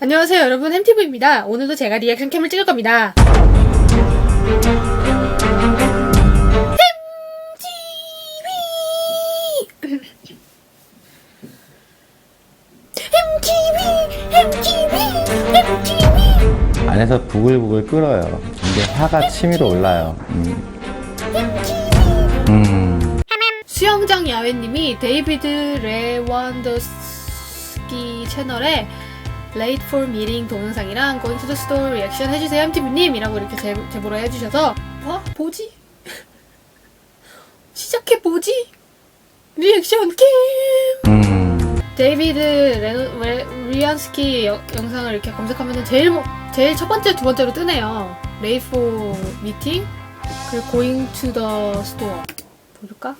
안녕하세요 여러분 햄티브입니다. 오늘도 제가 리액션 캠을 찍을 겁니다. 햄티비 햄티비 햄티비 안에서 부글부글 끓어요. 이게 화가 치밀어 올라요. 음. 음. 수영장 야외님이 데이비드 레완더스키 채널에 Late for Meeting 동영상이랑 Going to the Store 리액션 해주세요 햄티브님 이라고 이렇게 제, 제보를 해주셔서 어? 뭐지? 시작해보지? 리액션 캠! 음. 데이비드 레, 레, 리안스키 여- 영상을 이렇게 검색하면 제일 mo- 제일 첫 번째 두 번째로 뜨네요. 레이포 미팅 그리고 Going to 볼까?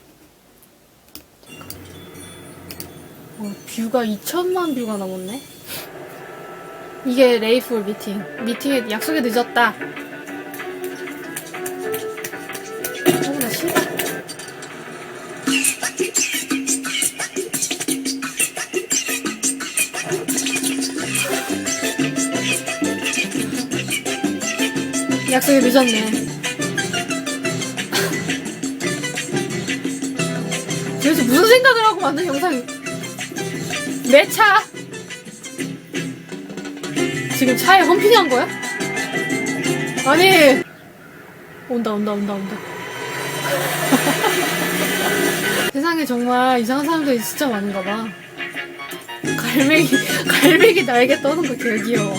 어, 뷰가 2천만 뷰가 넘었네. 이게 레이폴 미팅. 미팅에 약속에 늦었다. 어, 나 신발. 약속에 늦었네. 도대체 무슨 생각을 하고 만든 영상이 내 차! 지금 차에 험핑한 거야? 아니 온다 온다 온다 온다 세상에 정말 이상한 사람들이 진짜 많은가 봐 갈매기 갈매기 날개 떠는 거 되게 귀여워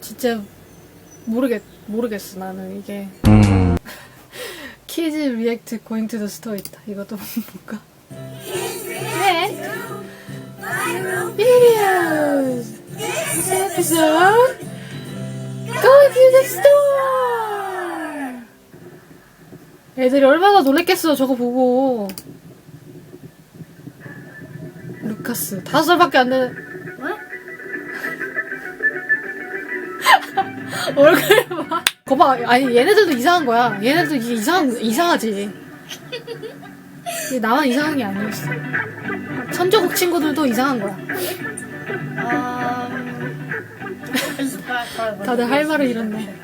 진짜 모르겠 모르겠어 나는 이게 음. 키즈 리액트 고잉 투더 스토어 있다. 이것도 볼까? Videos. This episode. Going to the store. 애들이 얼마나 놀랬겠어 저거 보고. 루카스 다섯 살밖에 안 되는. 어? 얼굴 봐. 거봐, 아니 얘네들도 이상한 거야. 얘네들도 이게 이상 이상하지. 나만 이상한 게 아니었어. 천조국 친구들도 이상한 거야. 다들 할 말을 잃었네.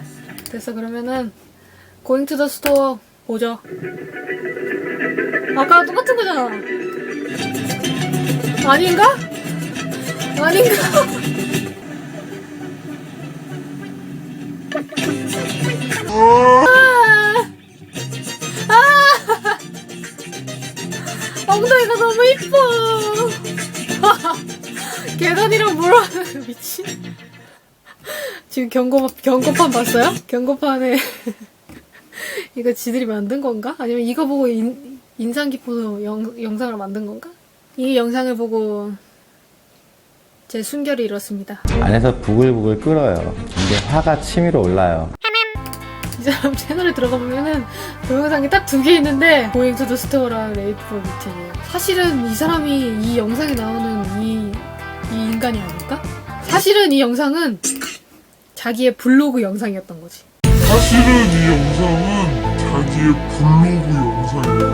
됐어 그러면은 고잉 투 더 스토어 보죠. 아까 똑같은 거잖아. 아닌가? 아닌가? 엉덩이가 너무 이뻐. 계단이랑 뭐라 미친. 지금 경고 경고판 봤어요? 경고판에 이거 지들이 만든 건가? 아니면 이거 보고 인, 인상 깊어서 영, 영상을 만든 건가? 이 영상을 보고 제 순결이 이렇습니다. 안에서 부글부글 끓어요. 이게 화가 치밀어 올라요. 이 사람 채널에 들어가 보면은 동영상이 딱 두 개 있는데 고잉 투 더 스토어랑 레이프 미팅이에요. 사실은 이 사람이 이 영상에 나오는 이, 이 인간이 아닐까? 사실은 이 영상은 자기의 블로그 영상이었던 거지. 사실은 이 영상은 자기의 블로그 영상이에요.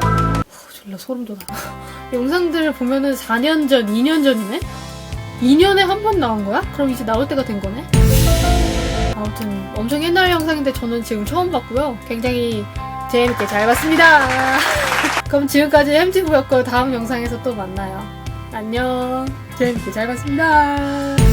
어, 졸라 소름 돋아. 영상들 보면은 4년 전, 2년 전이네? 2년에 한 번 나온 거야? 그럼 이제 나올 때가 된 거네? 아무튼 엄청 옛날 영상인데 저는 지금 처음 봤고요. 굉장히 재밌게 잘 봤습니다. 그럼 지금까지 햄티브였고 다음 영상에서 또 만나요. 안녕. 재밌게 잘 봤습니다.